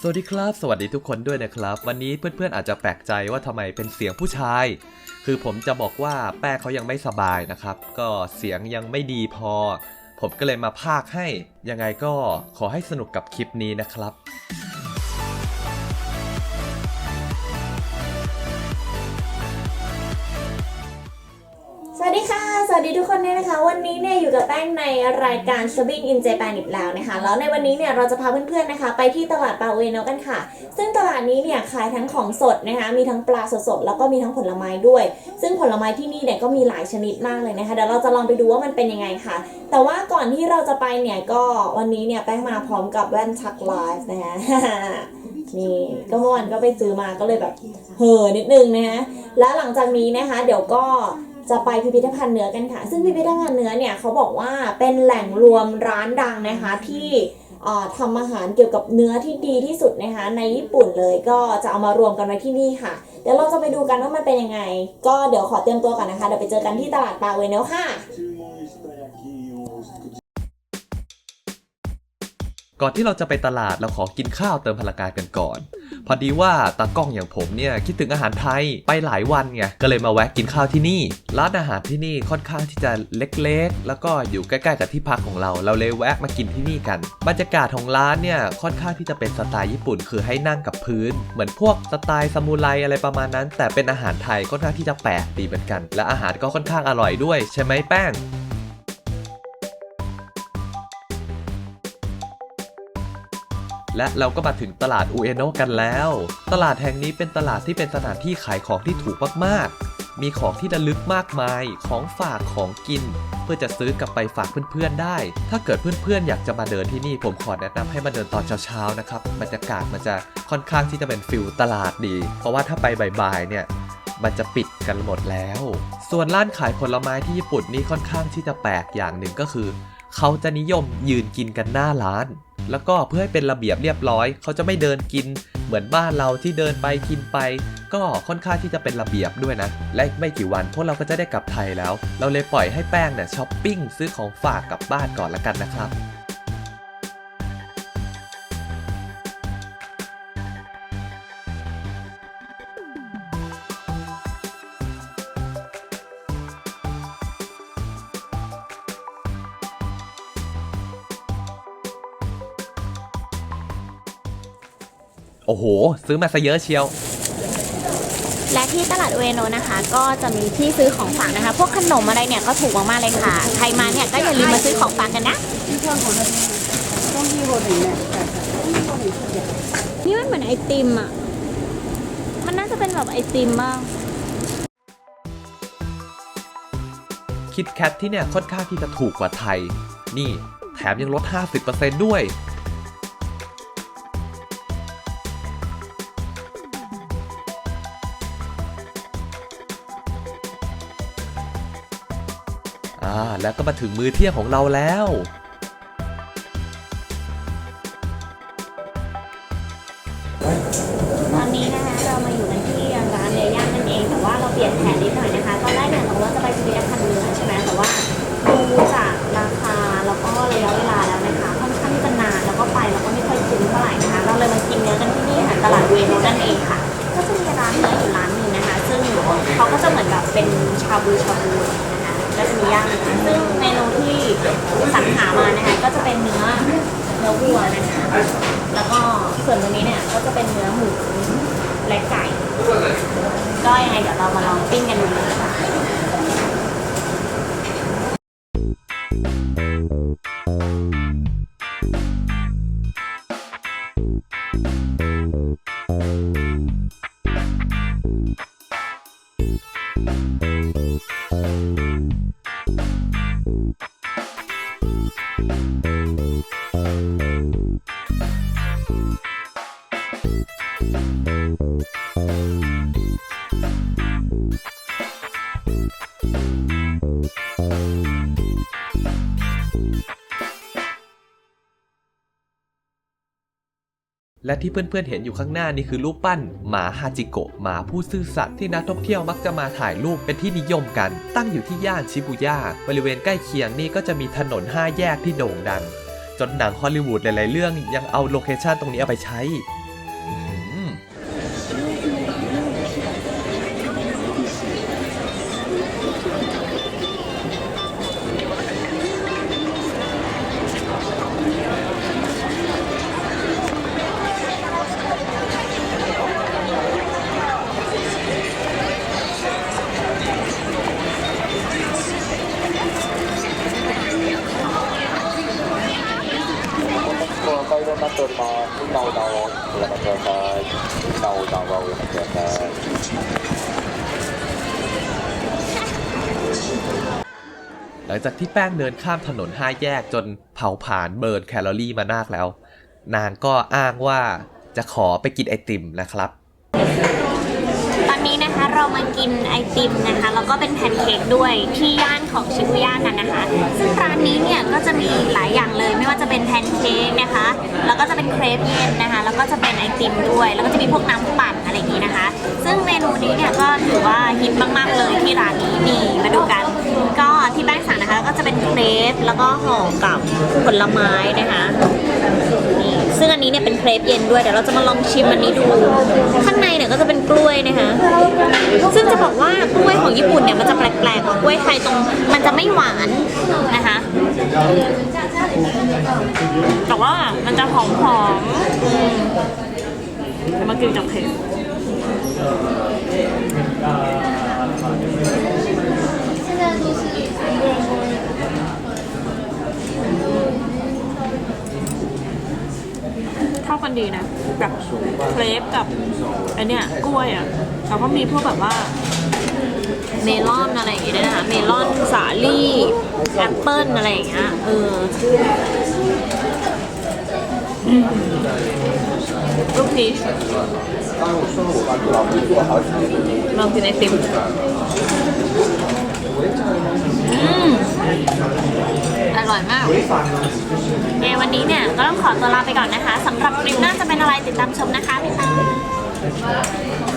สวัสดีครับ สวัสดีทุกคนด้วยนะครับ วันนี้เพื่อนๆอาจจะแปลกใจว่าทำไมเป็นเสียงผู้ชาย คือผมจะบอกว่าแป้เขายังไม่สบายนะครับ ก็เสียงยังไม่ดีพอ ผมก็เลยมาพากให้ ยังไงก็ขอให้สนุกกับคลิปนี้นะครับ วัสดีทุกคนด้วยนะคะ วันนี้เนี่ยอยู่กับแป้งในรายการ Shopping in Japan อีกแล้วนะคะ แล้วในวันนี้เนี่ยเราจะพาเพื่อนๆนะคะ ไปที่ตลาดปาเวโนะกันค่ะ ซึ่งตลาดนี้เนี่ยขายทั้งของสดนะคะ มีทั้งปลาสดๆแล้วก็มีทั้งผลไม้ด้วย ซึ่งผลไม้ที่นี่เนี่ยก็มีหลายชนิดมากเลยนะคะเดี๋ยวเราจะลองไปดูว่ามันเป็นยังไงค่ะ แต่ว่าก่อนที่เราจะไปเนี่ยก็วันนี้เนี่ยแป้งมาพร้อมกับแว่นชักไลฟ์นะคะนี่ก็เมื่อวานก็ไปซื้อมาก็เลยแบบเห่อนิดนึงนะคะแล้วหลังจากนี้นะคะ เดี๋ยวก็ จะไปพิพิธภัณฑ์เนื้อกันค่ะ ซึ่งพิพิธภัณฑ์เนื้อเนี่ยเขาบอกว่าเป็นแหล่งรวมร้านดังนะคะที่เอ่อทำอาหารเกี่ยวกับเนื้อที่ดีที่สุดนะคะในญี่ปุ่นเลยก็จะเอามารวมกันไว้ที่นี่ค่ะ เดี๋ยวเราจะไปดูกันว่ามันเป็นยังไง ก็เดี๋ยวขอเตรียมตัวก่อนนะคะ เดี๋ยวไปเจอกันที่ตลาดปาเวเนลค่ะ ก่อนที่เราจะไปตลาดเราขอกินข้าวเติมพลังงานกันก่อน พอดีว่าตากล้องอย่างผมเนี่ยคิดถึงอาหารไทยไปหลายวันไงก็เลยมาแวะกินข้าวที่นี่ ร้านอาหารที่นี่ค่อนข้างที่จะเล็กๆ แล้วก็อยู่ใกล้ๆกับที่พักของเรา เราเลยแวะมากินที่นี่กัน บรรยากาศของร้านเนี่ยค่อนข้างที่จะเป็นสไตล์ญี่ปุ่น คือให้นั่งกับพื้น เหมือนพวกสไตล์ซามูไรอะไรประมาณนั้น แต่เป็นอาหารไทยค่อนข้างที่จะแปลกดีเหมือนกัน และอาหารก็ค่อนข้างอร่อยด้วย ใช่ไหมแป้ง และเราก็มาถึงตลาดอุเอโนกันแล้ว ตลาดแห่งนี้เป็นตลาดที่เป็นสถานที่ขายของที่ถูกมากๆ มีของที่ระลึกมากมาย ของฝากของกิน เพื่อจะซื้อกลับไปฝากเพื่อนๆได้ ถ้าเกิดเพื่อนๆอยากจะมาเดินที่นี่ผมขอแนะนำให้มาเดินตอนเช้าๆนะครับ บรรยากาศมันจะค่อนข้างที่จะเป็นฟิลตลาดดี เพราะว่าถ้าไปบ่ายๆเนี่ยมันจะปิดกันหมดแล้ว ส่วนร้านขายผลไม้ที่ญี่ปุ่นนี่ค่อนข้างที่จะแปลกอย่างหนึ่งก็คือ เขาจะนิยมยืนกินกันหน้าร้าน แล้วก็เพื่อให้เป็นระเบียบเรียบร้อย เขาจะไม่เดินกิน เหมือนบ้านเราที่เดินไปกินไป ก็ค่อนข้างที่จะเป็นระเบียบด้วยนะ และอีกไม่กี่วันพวกเราก็จะได้กลับไทยแล้ว เราเลยปล่อยให้แป้งเนี่ยช้อปปิ้งซื้อของฝากกลับบ้านก่อนละกันนะครับ โอ้โห ซื้อมาซะเยอะเชียว และที่ตลาดอุเอโนะนะคะ ก็จะมีที่ซื้อของฝากนะคะ พวกขนมอะไรเนี่ยก็ถูกมากๆเลยค่ะ ใครมาเนี่ยก็อย่าลืมมาซื้อของฝากกันนะนี่มันเหมือนไอติมอะ มันน่าจะเป็นแบบไอติมบ้างคิดแคทที่เนี่ยค่อนข้างที่จะถูกกว่าไทย นี่แถมยังลด 50%ด้วย แล้วก็มาถึงมื้อเที่ยงของเราแล้ว ตอนนี้นะคะเรามาอยู่กันที่ร้านเนื้อย่างนั่นเองแต่ว่าเราเปลี่ยนแผนนิดหน่อยนะคะตอนแรกเนี่ยเราว่าจะไปพิพิธภัณฑ์เนื้อใช่ไหมแต่ว่าดูจากราคาแล้วก็ระยะเวลาแล้วนะคะค่อนข้างที่จะนานแล้วก็ไปแล้วก็ไม่ค่อยคุ้มเท่าไหร่นะคะเราเลยมากินเนื้อกันที่นี่ค่ะตลาดเวโนนั่นเองค่ะ ก็จะมีร้านเนื้ออยู่ร้านหนึงนะคะ ซึ่งเขาก็จะเหมือนแบบเป็นชาบูชาบู ย่างนะคะซึ่งเมนูที่สั่งหามานะคะก็จะเป็นเนื้อเนื้อวัวนะคะแล้วก็ส่วนตรงนี้เนี่ยก็จะเป็นเนื้อหมูและไก่ก็ยังไงเดี๋ยวเรามาลองปิ้งกันดูเลยค่ะ และที่เพื่อนๆเห็นอยู่ข้างหน้านี่คือรูปปั้น หมาฮาจิโกะหมาผู้ซื่อสัตย์ที่นักท่องเที่ยวมักจะมาถ่ายรูปเป็นที่นิยมกัน ตั้งอยู่ที่ย่านชิบูย่าบริเวณใกล้เคียงนี่ก็จะมีถนน 5 แยกที่โด่งดัง จนหนังฮอลลีวูดหลายๆเรื่องยังเอาโลเคชันตรงนี้เอาไปใช้ เดาเดาแล้วก็เจอเดาเดาเดาแล้หลังจากที่แป้งเดินข้ามถนนห้าแยกจนเผาผ่านเบิร์นแคลอรี่มานากแล้ว นางก็อ้างว่าจะขอไปกินไอติมนะครับ นี้นะคะเรามากินไอติมนะคะแล้วก็เป็นแพนเค้กด้วยที่ย่านของชิบุย่ากันนะคะ ซึ่งร้านนี้เนี่ยก็จะมีหลายอย่างเลยไม่ว่าจะเป็นแพนเค้กนะคะ แล้วก็จะเป็นเครปเย็นนะคะ แล้วก็จะเป็นไอติมด้วย แล้วก็จะมีพวกน้ำปั่นอะไรอย่างนี้นะคะ ซึ่งเมนูนี้เนี่ยก็ถือว่าฮิตมากๆเลยที่ร้านนี้นี่มาดูกัน ก็ที่แป้งสั่งนะคะก็จะเป็นเครปแล้วก็ห่อกับผลไม้นะคะ ซึ่งอันนี้เนี่ยเป็นเครปเย็นด้วย เดี๋ยวเราจะมาลองชิมอันนี้ดู ข้างในเนี่ยก็จะเป็นกล้วยนะคะ ซึ่งจะบอกว่ากล้วยของญี่ปุ่นเนี่ยมันจะแปลกๆกว่ากล้วยไทยตรง มันจะไม่หวานนะคะ แต่ว่ามันจะหอมๆอืมเดี๋ยวมากินกับเค้กเข้ากัน ดีนะแบบเครปกับอันเนี้ยกล้วยอะแล้วก็มีพวกแบบว่า เมลอนอะไรอย่างเงี้ยนะคะเมลอนสาลี่แอปเปิ้ลอะไรอย่างเงี้ยเออลูกพีชลองกินไอติมอืม อร่อยมากเยวันนี้เนี่ยก็ต้องขอตัวลาไปก่อนนะคะสำหรับคลิปหน้าจะเป็นอะไรติดตามชมนะคะบ๊ายบาย